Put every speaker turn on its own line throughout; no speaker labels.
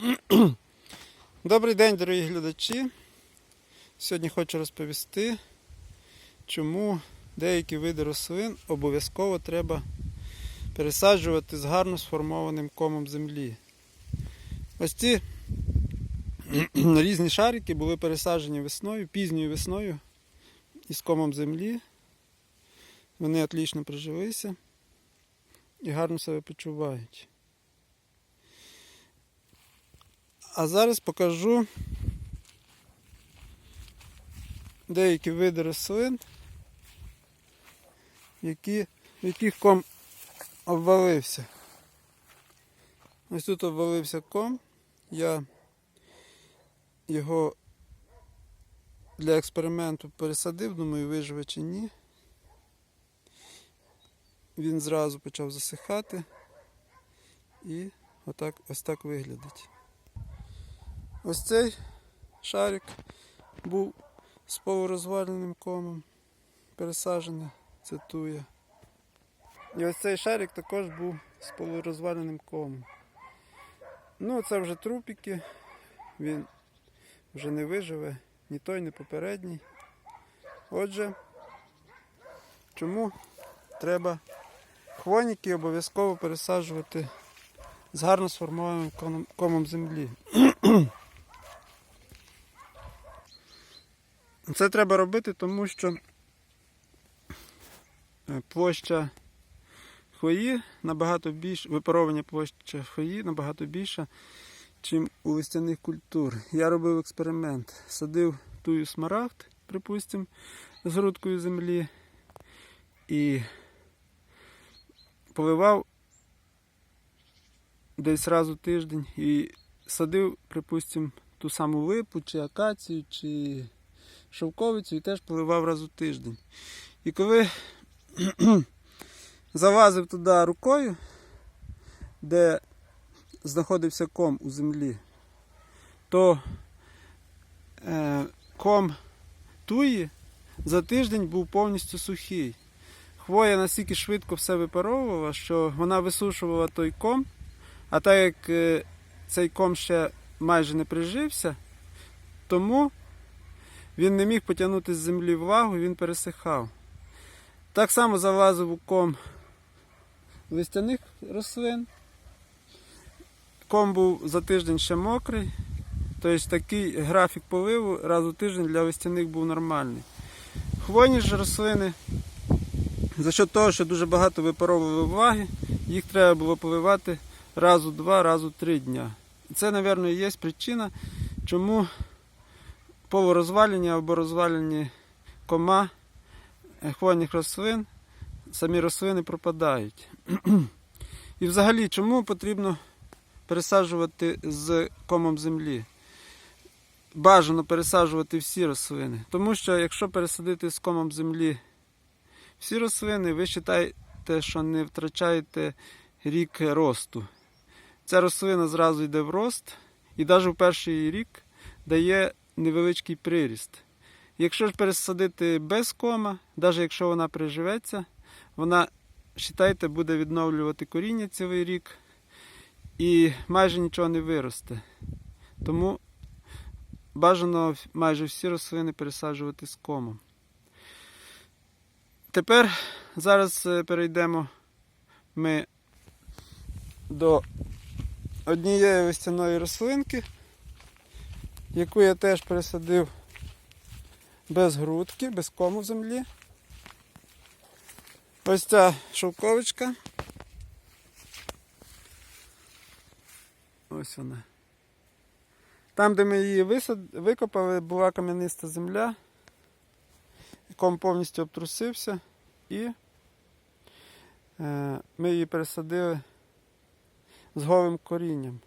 Добрий день, дорогі глядачі. Сьогодні хочу розповісти, чому деякі види рослин обов'язково треба пересаджувати з гарно сформованим комом землі. Ось ці різні шарики були пересаджені весною, пізньою весною із комом землі. Вони отлично прижилися і гарно себе почувають. А зараз покажу деякі види рослин, які, яких ком обвалився. Ось тут обвалився ком. Я його для експерименту пересадив, думаю, виживе чи ні. Він зразу почав засихати і отак, ось так виглядить. Ось цей шарик був з полурозваленим комом пересаджений, це туя. І ось цей шарик також був з полурозваленим комом. Ну, це вже трупики, він вже не виживе, ні той, ні попередній. Отже, чому треба хвойники обов'язково пересаджувати з гарно сформованим комом землі? Це треба робити, тому що е, площа хвої набагато більше, випаровування площа хвої набагато більша, ніж у листяних культур. Я робив експеримент. Садив тую смарагд, припустимо, з грудкою землі і поливав десь раз у тиждень і садив, припустимо, ту саму липу, чи акацію, чи шовковицю і теж поливав раз у тиждень. І коли залазив туди рукою, де знаходився ком у землі, то е, ком туї за тиждень був повністю сухий. Хвоя настільки швидко все випаровувала, що вона висушувала той ком, а так як е, цей ком ще майже не прижився, тому він не міг потягнути з землі влагу, він пересихав. Так само залазив у ком листяних рослин. Ком був за тиждень ще мокрий. Тобто такий графік поливу раз у тиждень для листяних був нормальний. Хвойні ж рослини, за що того, що дуже багато випаровували влаги, їх треба було поливати раз у два, раз у три дня. І це, мабуть, є причина, чому полурозвалені або розвалені кома е, хвойних рослин, самі рослини пропадають. І взагалі, чому потрібно пересаджувати з комом землі? Бажано пересаджувати всі рослини. Тому що якщо пересадити з комом землі всі рослини, ви вважаєте, що не втрачаєте рік росту. Ця рослина зразу йде в рост і навіть в перший рік дає невеличкий приріст. Якщо ж пересадити без кома, навіть якщо вона приживеться, вона, вважайте, буде відновлювати коріння цілий рік і майже нічого не виросте. Тому бажано майже всі рослини пересаджувати з комом. Тепер зараз е, перейдемо ми до однієї листяної рослинки яку я теж пересадив без грудки, без кому в землі. Ось ця шовковичка. Ось вона. Там, де ми її висад... викопали, була кам'яниста земля, ком повністю обтрусився і е, ми її пересадили з голим корінням.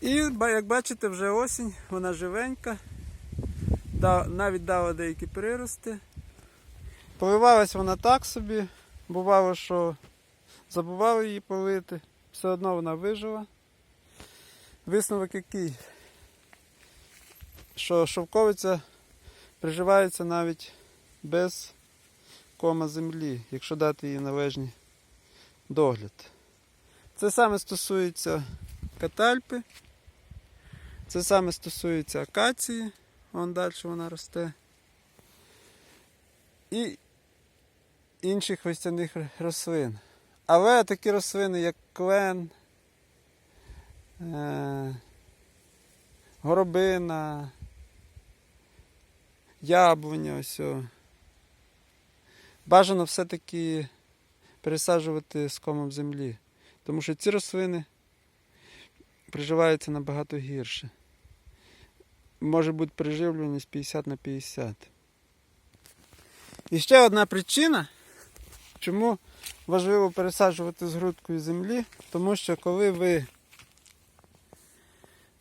І як бачите, вже осінь, вона живенька, навіть дала деякі прирости. Поливалась вона так собі, бувало, що забували її полити, все одно вона вижила. Висновок який? Що шовковиця приживається навіть без кома землі, якщо дати їй належний догляд. Це саме стосується катальпи. Це саме стосується акації. Вон далі вона росте. І інших листяних рослин. Але такі рослини, як клен, е- горобина, яблуня, ось. Бажано все-таки пересаджувати з комом землі. Тому що ці рослини приживаються набагато гірше. Може бути приживлюваність 50 на 50. І ще одна причина, чому важливо пересаджувати з грудкою землі, тому що коли ви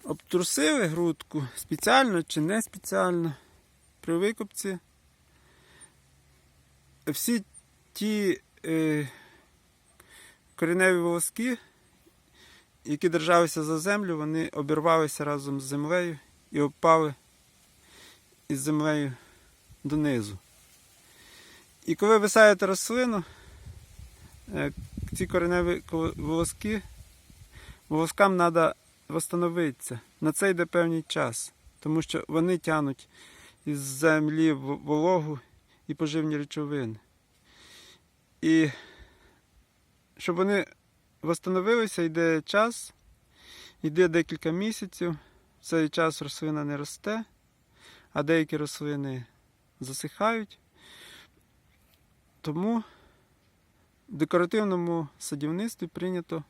обтрусили грудку спеціально чи не спеціально при викопці, всі ті е, кореневі волоски, які держалися за землю, вони обірвалися разом з землею і впали із землею донизу. І коли ви саєте рослину, е, ці кореневі волоски, волоскам треба встановитися. На це йде певний час, тому що вони тянуть із землі вологу і поживні речовини. І щоб вони встановилися, йде час, йде декілька місяців. Цей час рослина не росте, а деякі рослини засихають. Тому в декоративному садівництві прийнято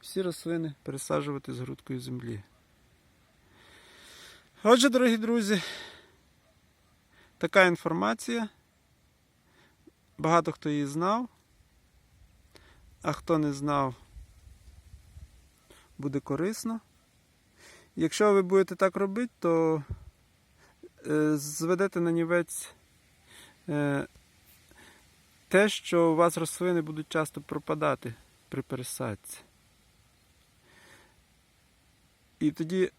всі рослини пересаджувати з грудкою землі. Отже, дорогі друзі, така інформація. Багато хто її знав, а хто не знав, буде корисно. Якщо ви будете так робити, то е, зведете на нівець е, те, що у вас рослини будуть часто пропадати при пересадці. І тоді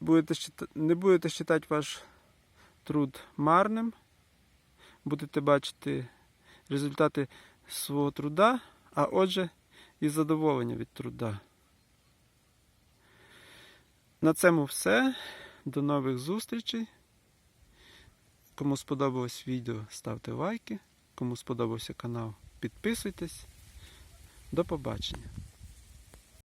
будете, не будете вважати ваш труд марним, будете бачити результати свого труда, а отже, і задоволення від труда. На цьому все. До нових зустрічей. Кому сподобалось відео, ставте лайки. Кому сподобався канал, підписуйтесь. До побачення.